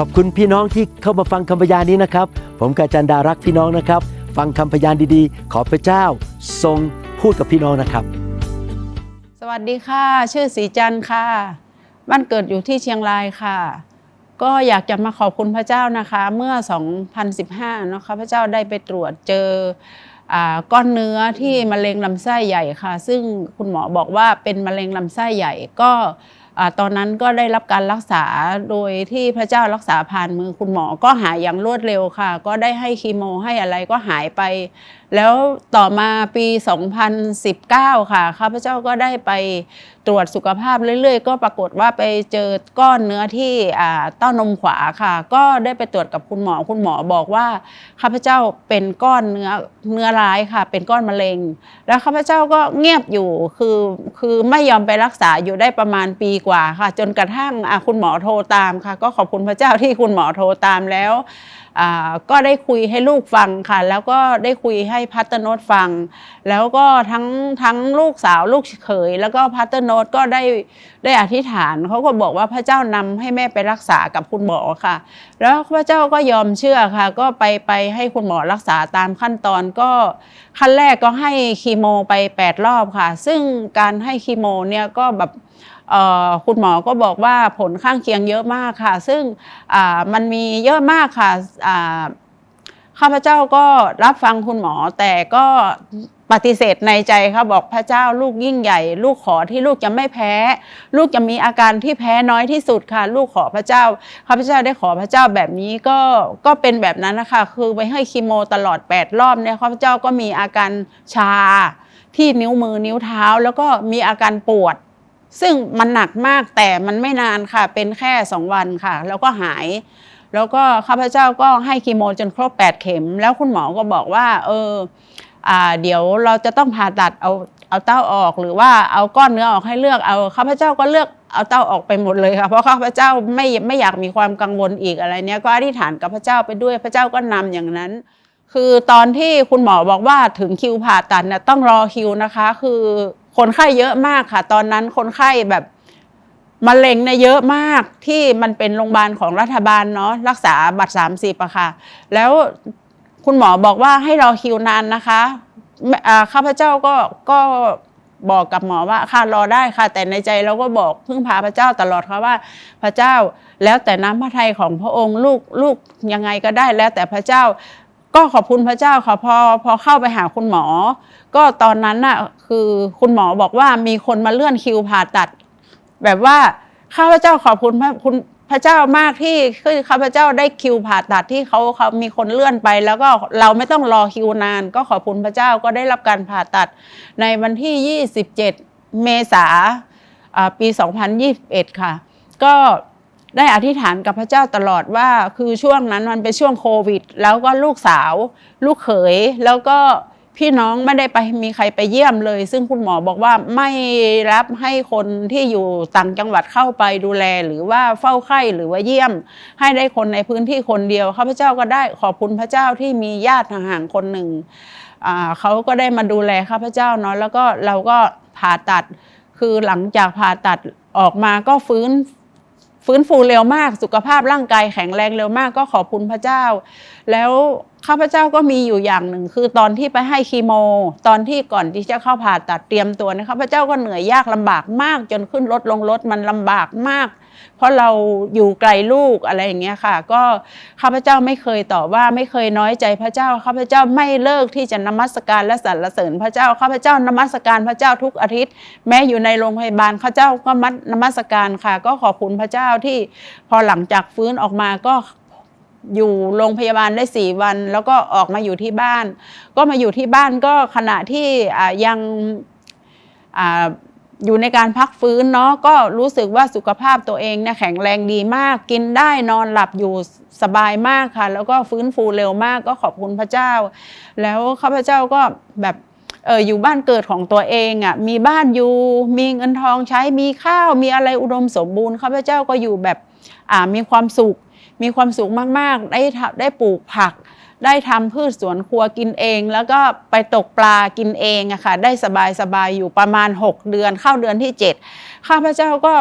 ขอบคุณพี่น้องที่เข้ามาฟังคำพยานนี้นะครับ ผมกาจันดารักพี่น้องนะครับ ฟังคำพยานดีๆ ขอพระเจ้าทรงพูดกับพี่น้องนะครับ สวัสดีค่ะ ชื่อสีจันค่ะ บ้านเกิดอยู่ที่เชียงรายค่ะ ก็อยากจะมาขอบคุณพระเจ้านะคะ เมื่อ 2015 นะคะพระเจ้าได้ไปตรวจเจออาก้อนเนื้อที่มะเร็งลำไส้ใหญ่ค่ะ ซึ่งคุณหมอบอกว่าเป็นมะเร็งลำไส้ใหญ่ก็ ตอนนั้นก็ได้รับการรักษาโดยที่พระเจ้ารักษาผ่านมือคุณหมอก็หายอย่างรวดเร็วค่ะ ก็ได้ให้คีโมให้อะไรก็หายไป แล้วต่อมาปี 2019 ค่ะข้าพเจ้าก็ได้ไปตรวจสุขภาพเรื่อยๆ ก็ปรากฏว่าไปเจอก้อนเนื้อที่เต้านมขวาค่ะ ก็ได้ไปตรวจกับคุณหมอคุณหมอบอกว่าข้าพเจ้าเป็นก้อนเนื้อเนื้อร้ายค่ะ เป็นก้อนมะเร็ง แล้วข้าพเจ้าก็เงียบอยู่คือคือไม่ยอมไปรักษาอยู่ได้ประมาณปีกว่าค่ะ จนกระทั่งคุณหมอโทรตามค่ะ ก็ขอบคุณพระเจ้าที่คุณหมอโทรตามแล้ว ก็ได้คุยให้ลูกฟังค่ะ แล้วก็ได้คุยให้พัตเตอร์โนตฟัง แล้วก็ทั้งทั้งลูกสาวลูกเขย แล้วก็พัตเตอร์โนตก็ได้ได้อธิษฐานเขาก็บอกว่าพระเจ้านำให้แม่ไปรักษากับคุณหมอค่ะ แล้วพระเจ้าก็ยอมเชื่อค่ะ ก็ไปไปให้คุณหมอรักษาตามขั้นตอนก็ขั้นแรกก็ให้คีโมไป 8 รอบค่ะ ซึ่งการให้คีโมเนี่ยก็แบบ คุณหมอก็บอกว่าผลข้างเคียงเยอะมากค่ะ ซึ่งมันมีเยอะมากค่ะข้าพเจ้าก็รับฟังคุณหมอแต่ก็ปฏิเสธในใจค่ะบอกพระเจ้าลูกยิ่งใหญ่ ลูกขอที่ลูกจะไม่แพ้ ลูกจะมีอาการที่แพ้น้อยที่สุดค่ะ ลูกขอพระเจ้าข้าพเจ้าได้ขอพระเจ้าแบบนี้ก็ก็เป็นแบบนั้นนะคะคือไปให้คีโมตลอด 8 รอบเนี่ยข้าพเจ้าก็มีอาการชาที่นิ้วมือนิ้วเท้า แล้วก็มีอาการปวด ซึ่งมันหนักมากแต่มันไม่นานค่ะ เป็นแค่สองวันค่ะ แล้วก็หาย แล้วก็ข้าพเจ้าก็ให้คีโมจนครบ 8 เข็ม แล้วคุณหมอก็บอกว่า เอออเดี๋ยวเราจะต้องผ่าตัดเอาเอาเต้าออกหรือว่าเอาก้อนเนื้อออกให้เลือกเอาข้าพเจ้าก็เลือกเอาเต้าออกไปหมดเลยค่ะเพราะข้าพเจ้าไม่ไม่อยากมีความกังวลอีกอะไรเนี้ยก็อธิษฐานกับพระเจ้าไปด้วยพระเจ้าก็นำอย่างนั้น คือตอนที่คุณหมอบอกว่าถึงคิวผ่าตัดเนี่ยต้องรอคิวนะคะ คือ คนไข้เยอะมากค่ะ ตอนนั้นคนไข้แบบมะเร็งเนี่ยเยอะมากที่มันเป็นโรงพยาบาลของรัฐบาลเนาะรักษาบัตรสามสิบอะค่ะ แล้วคุณหมอบอกว่าให้รอคิวนานนะคะข้าพเจ้าก็ก็บอกกับหมอว่าค่ะรอได้ค่ะ แต่ในใจเราก็บอกพึ่งพาพระเจ้าตลอดค่ะว่า พระเจ้าแล้วแต่น้ำพระทัยของพระองค์ลูกลูกยังไงก็ได้แล้วแต่พระเจ้า ก็ขอบคุณพระเจ้าค่ะพอพอเข้าไปหาคุณหมอ ก็ตอนนั้นน่ะคือคุณหมอบอกว่ามีคนมาเลื่อนคิวผ่าตัด แบบว่าข้าพเจ้าขอบคุณพระคุณพระเจ้ามากที่คือข้าพเจ้าได้คิวผ่าตัดที่เขาเขามีคนเลื่อนไป แล้วก็เราไม่ต้องรอคิวนาน ก็ขอบคุณพระเจ้าก็ได้รับการผ่าตัด ในวันที่ 27 เมษาอ่าปี 2021 ค่ะ ก็ ได้อธิษฐานกับพระเจ้าตลอดว่าคือช่วงนั้นมันเป็นช่วงโควิด แล้วก็ลูกสาว ลูกเขยแล้วก็พี่น้องไม่ได้ไปมีใครไปเยี่ยมเลย ซึ่งคุณหมอบอกว่าไม่รับให้คนที่อยู่ต่างจังหวัดเข้าไปดูแล หรือว่าเฝ้าไข้หรือว่าเยี่ยม ให้ได้คนในพื้นที่คนเดียวข้าพเจ้าก็ได้ขอบคุณพระเจ้าที่มีญาติห่างๆคนหนึ่งเขาก็ได้มาดูแลข้าพเจ้าเนาะแล้วก็เราก็ผ่าตัด คือหลังจากผ่าตัดออกมาก็ฟื้น ฟื้นฟูเร็วมาก สุขภาพร่างกายแข็งแรงเร็วมากก็ขอบคุณพระเจ้า แล้ว ข้าพเจ้าก็มีอยู่อย่างหนึ่ง คือตอนที่ไปให้คีโม ตอนที่ก่อนที่จะเข้าผ่าตัดเตรียมตัวนยข้าพเจ้าก็เหนื่อยยากลำบากมาก จนขึ้นรถลงรถมันลำบากมาก เพราะเราอยู่ไกลลูกอะไรอย่างเงี้ยค่ะ ก็ข้าพเจ้าไม่เคยต่อว่าไม่เคยน้อยใจพระเจ้าข้าพเจ้าไม่เลิกที่จะนมัสการและสรรเสริญพระเจ้าข้าพเจ้านมัสการพระเจ้าทุกอาทิตย์ แม้อยู่ในโรงพยาบาลข้าพเจ้าก็มัดนมัสการค่ะ ก็ขอบคุณพระเจ้าที่พอหลังจากฟื้นออกมาก็ อยู่โรงพยาบาลได้สี่วัน แล้วก็ออกมาอยู่ที่บ้าน ก็มาอยู่ที่บ้านก็ขณะที่ยังอ่าอยู่ในการพักฟื้นเนาะก็รู้สึกว่าสุขภาพตัวเองเนี่ยแข็งแรงดีมาก กินได้นอนหลับอยู่สบายมากค่ะ แล้วก็ฟื้นฟูเร็วมากก็ขอบคุณพระเจ้า แล้วข้าพเจ้าก็แบบเอออยู่บ้านเกิดของตัวเองอะ่ะมีบ้านอยู่มีเงินทองใช้มีข้าวมีอะไรอุดมสมบูรณ์ข้าพเจ้าก็อยู่แบบอ่ามีความสุข มีความสุขมากๆ ได้ได้ปลูกผัก ได้ทำพืชสวนครัวกินเอง แล้วก็ไปตกปลากินเองอะค่ะ ได้สบายสบายๆ อยู่ประมาณ 6 เดือนเข้าเดือนที่ 7 ข้าพเจ้าก็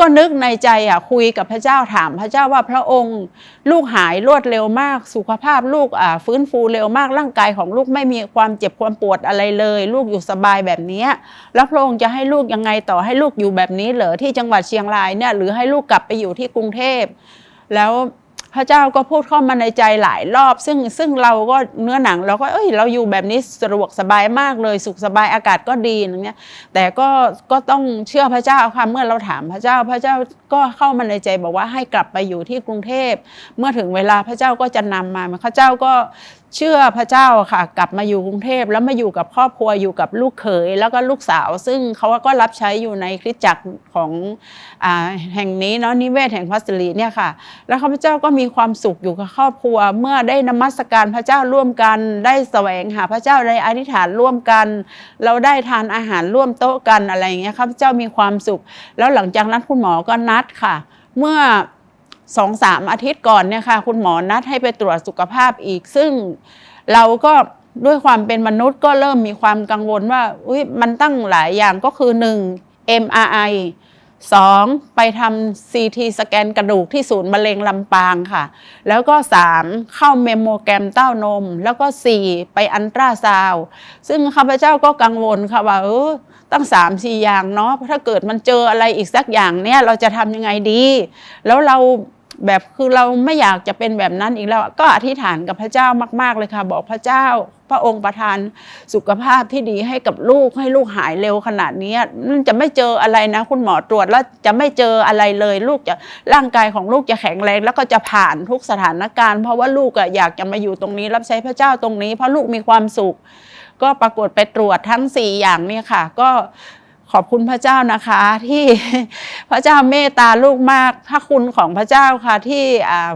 ก็นึกในใจอะคุยกับพระเจ้าถามพระเจ้าว่าพระองค์ลูกหายรวดเร็วมาก สุขภาพลูกอ่าฟื้นฟูเร็วมากร่างกายของลูกไม่มีความเจ็บความปวดอะไรเลย ลูกอยู่สบายแบบนี้แล้วพระองค์จะให้ลูกยังไงต่อให้ลูกอยู่แบบนี้เหรอที่จังหวัดเชียงรายเนี่ยหรือให้ลูกกลับไปอยู่ที่กรุงเทพ แล้วพระเจ้าก็พูดเข้ามาในใจหลายรอบ ซึ่งซึ่งเราก็เนื้อหนังเราก็เอ้ยเราอยู่แบบนี้สะดวกสบายมากเลยสุขสบายอากาศก็ดีอย่างเงี้ยแต่ก็ก็ต้องเชื่อพระเจ้าค่ะเมื่อเราถามพระเจ้าพระเจ้าก็เข้ามาในใจบอกว่าให้กลับไปอยู่ที่กรุงเทพ เมื่อถึงเวลาพระเจ้าก็จะนำมาพระเจ้าก็เชื่อพระเจ้าค่ะ กลับมาอยู่กรุงเทพแล้วมาอยู่กับครอบครัวอยู่กับลูกเขยแล้วก็ลูกสาว ซึ่งเขาก็รับใช้อยู่ในคริสตจักรของอแห่งนี้เนาะนิเวศแห่งพัสลีเนี่ยค่ะ แล้วข้าพเจ้าก็มีความสุขอยู่กับครอบครัว เมื่อได้นมัสการพระเจ้าร่วมกัน ได้แสวงหาพระเจ้าได้อธิษฐานร่วมกัน เราได้ทานอาหารร่วมโต๊ะกันอะไรอย่างเงี้ยข้าพเจ้ามีความสุข แล้วหลังจากนั้นคุณหมอก็นัดค่ะ เมื่อ สองสามอาทิตย์ก่อนเนี่ยค่ะคุณหมอนัดให้ไปตรวจสุขภาพอีก ซึ่งเราก็ด้วยความเป็นมนุษย์ก็เริ่มมีความกังวลว่าอุ้ยมันตั้งหลายอย่างก็คือหนึ่ง MRI สองไปทำ CT สแกนกระดูกที่ศูนย์มะเร็งลำปางค่ะ แล้วก็ 3 เข้าเมมโมแกรมเต้านม แล้วก็ 4 ไปอันตราซาว ซึ่งข้าพเจ้าก็กังวลค่ะว่าเออตั้ง 3 4 อย่างเนาะถ้าเกิดมันเจออะไรอีกสักอย่างเนี่ยเราจะทำยังไงดี แล้วเรา แบบคือเราไม่อยากจะเป็นแบบนั้นอีกแล้วก็อธิษฐานกับพระเจ้ามาก ๆเลยค่ะ บอกพระเจ้า พระองค์ประทานสุขภาพที่ดีให้กับลูกให้ลูกหายเร็วขนาดนี้มันจะไม่เจออะไรนะ คุณหมอตรวจแล้วจะไม่เจออะไรเลย ลูกจะร่างกายของลูกจะแข็งแรง แล้วก็จะผ่านทุกสถานการณ์ เพราะว่าลูกอะอยากจะมาอยู่ตรงนี้ รับใช้พระเจ้าตรงนี้ เพราะลูกมีความสุข ก็ปรากฏไปตรวจทั้ง 4 อย่างเนี่ยค่ะ ก็ ขอบคุณพระเจ้านะคะ ที่พระเจ้าเมตตาลูกมากพระคุณของพระเจ้าค่ะ ที่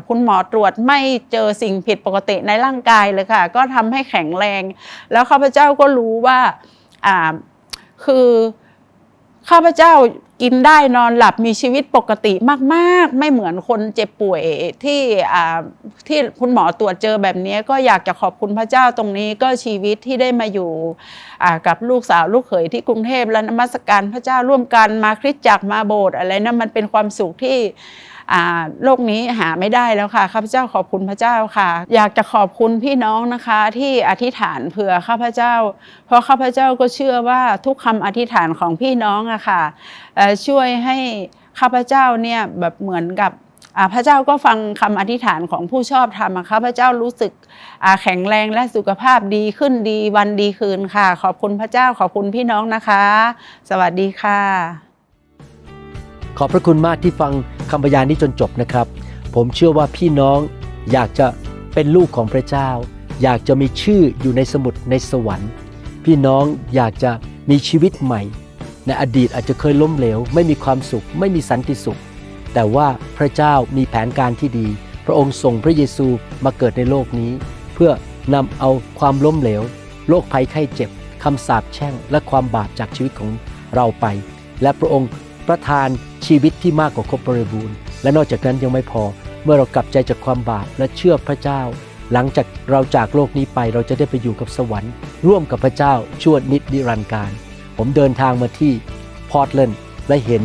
คุณหมอตรวจไม่เจอสิ่งผิดปกติในร่างกายเลยค่ะ ก็ทำให้แข็งแรง แล้วข้าพเจ้าก็รู้ว่าคือ ข้าพเจ้ากินได้นอนหลับมีชีวิตปกติมาก ๆ ไม่เหมือนคนเจ็บป่วยที่ที่คุณหมอตรวจเจอแบบนี้ก็อยากจะขอบคุณพระเจ้าตรงนี้ก็ชีวิตที่ได้มาอยู่กับลูกสาวลูกเขยที่กรุงเทพและนมัสการพระเจ้าร่วมกันมาคริสตจักรมาโบสถ์อะไรนะมันเป็นความสุขที่ โลกนี้หาไม่ได้แล้วค่ะข้าพเจ้าขอบคุณพระเจ้าค่ะ อยากจะขอบคุณพี่น้องนะคะที่อธิษฐานเผื่อข้าพเจ้า เพราะข้าพเจ้าก็เชื่อว่าทุกคำอธิษฐานของพี่น้องอะค่ะช่วยให้ข้าพเจ้าเนี่ยแบบเหมือนกับพระเจ้าก็ฟังคำอธิษฐานของผู้ชอบธรรมอะข้าพเจ้ารู้สึกแข็งแรงและสุขภาพดีขึ้นดีวันดีคืนค่ะ ขอบคุณพระเจ้าขอบคุณพี่น้องนะคะ สวัสดีค่ะ อบพระคุณมากที่ฟังคำพยานนี้จนจบนะครับ ผมเชื่อว่าพี่น้องอยากจะเป็นลูกของพระเจ้า อยากจะมีชื่ออยู่ในสมุดในสวรรค์ พี่น้องอยากจะมีชีวิตใหม่ ในอดีตอาจจะเคยล้มเหลว ไม่มีความสุข ไม่มีสันติสุข แต่ว่าพระเจ้ามีแผนการที่ดี พระองค์ส่งพระเยซูมาเกิดในโลกนี้ เพื่อนำเอาความล้มเหลวโรคภัยไข้เจ็บคำสาปแช่งและความบาปจากชีวิตของเราไป และพระองค์ ระทานชีวิตที่มากกว่าครบบริบูรณ์ และนอกจากนั้นยังไม่พอ เมื่อเรากลับใจจากความบาปและเชื่อพระเจ้า หลังจากเราจากโลกนี้ไปเราจะได้ไปอยู่กับสวรรค์ ร่วมกับพระเจ้าชั่วนิดนิรันดร์การ ผมเดินทางมาที่พอร์ตแลนด์และเห็น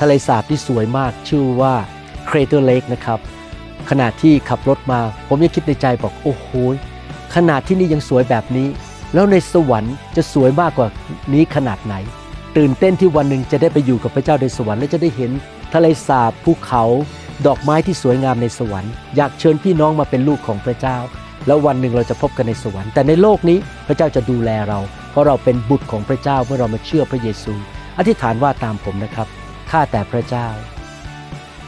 ทะเลสาบที่สวยมากชื่อว่า Crater Lake นะครับขณะที่ขับรถมา ผมยังคิดในใจบอกโอ้โหขนาดที่นี่ยังสวยแบบนี้ แล้วในสวรรค์จะสวยมากกว่านี้ขนาดไหน ตื่นเต้นที่วันหนึ่งจะได้ไปอยู่กับพระเจ้าในสวรรค์และจะได้เห็นทะเลสาบภูเขา ดอกไม้ที่สวยงามในสวรรค์อยากเชิญพี่น้องมาเป็นลูกของพระเจ้า แล้ววันหนึ่งเราจะพบกันในสวรรค์แต่ในโลกนี้พระเจ้าจะดูแลเรา เพราะเราเป็นบุตรของพระเจ้าเมื่อเรามาเชื่อพระเยซู อธิษฐานว่าตามผมนะครับข้าแต่พระเจ้า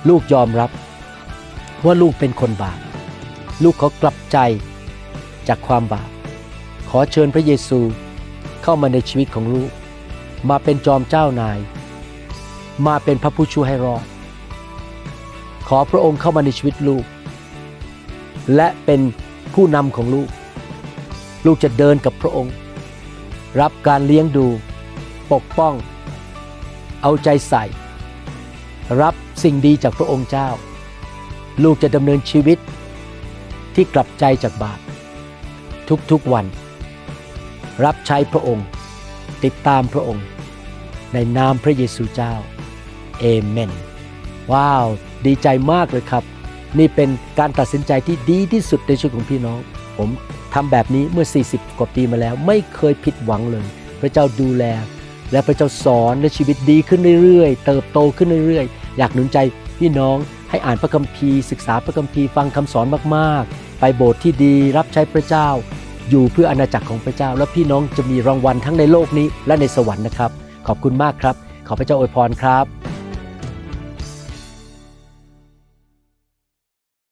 ลูกยอมรับ ว่าลูกเป็นคนบาปลูกขอกลับใจจากความบาปขอเชิญพระเยซูเข้ามาในชีวิตของลูก มาเป็นจอมเจ้านาย มาเป็นพระผู้ช่วยให้รอด ขอพระองค์เข้ามาในชีวิตลูก และเป็นผู้นำของลูก ลูกจะเดินกับพระองค์ รับการเลี้ยงดู ปกป้อง เอาใจใส่ รับสิ่งดีจากพระองค์เจ้า ลูกจะดำเนินชีวิตที่กลับใจจากบาปทุกๆวัน รับใช้พระองค์ ติดตามพระองค์ ในนามพระเยซูเจ้าเอเมน ว้าว ดีใจมากเลยครับ นี่เป็นการตัดสินใจที่ดีที่สุดในชีวิตของพี่น้อง ผมทำแบบนี้เมื่อ 40 กว่าปีมาแล้ว ไม่เคยผิดหวังเลย พระเจ้าดูแล และพระเจ้าสอนและชีวิตดีขึ้นเรื่อยๆ เติบโตขึ้นเรื่อยๆ อยากหนุนใจพี่น้องให้อ่านพระคัมภีร์ ศึกษาพระคัมภีร์ฟังคำสอนมากๆ ไปโบสถ์ที่ดีรับใช้พระเจ้า อยู่เพื่ออาณาจักรของพระเจ้า และพี่น้องจะมีรางวัลทั้งในโลกนี้และในสวรรค์นะครับ ขอบคุณมากครับ ขอพระเจ้าอวยพรครับ